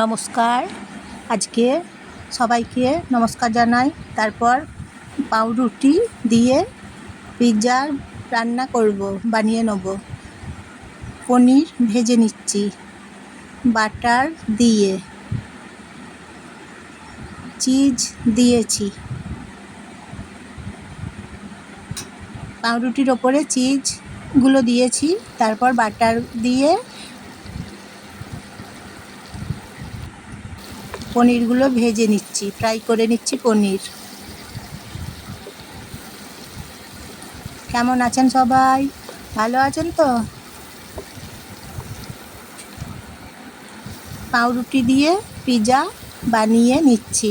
নমস্কার। আজকে সবাইকে নমস্কার জানাই। তারপর পাউরুটি দিয়ে পিৎজা রান্না করব, বানিয়ে নেব। পনির ভেজে নিচ্ছি। বাটার দিয়ে চিজ দিয়েছি। পাউরুটির ওপরে চিজগুলো দিয়েছি। তারপর বাটার দিয়ে পনিরগুলো ভেজে নিচ্ছি ফ্রাই করে নিচ্ছি পনির। কেমন আছেন সবাই? ভালো আছেন তো? পাউরুটি দিয়ে পিৎজা বানিয়ে নিচ্ছি।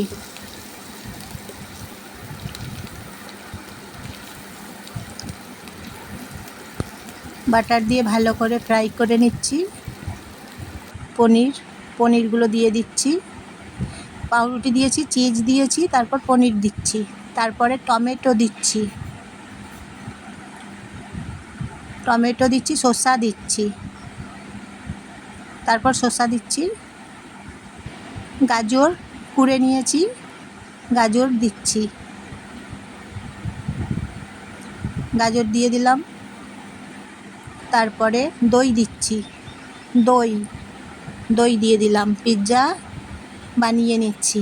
বাটার দিয়ে ভালো করে ফ্রাই করে নিচ্ছি। পনির, পনিরগুলো দিয়ে দিচ্ছি। পাউরুটি দিয়েছি, চিজ দিয়েছি, তারপর পনির দিচ্ছি, তারপরে টমেটো দিচ্ছি। টমেটো দিচ্ছি, শসা দিচ্ছি। তারপর শসা দিচ্ছি। গাজর কুড়ে নিয়েছি, গাজর দিচ্ছি। গাজর দিয়ে দিলাম। তারপরে দই দিচ্ছি। দই দই দিয়ে দিলাম। পিৎজা বানিয়ে নিচ্ছি।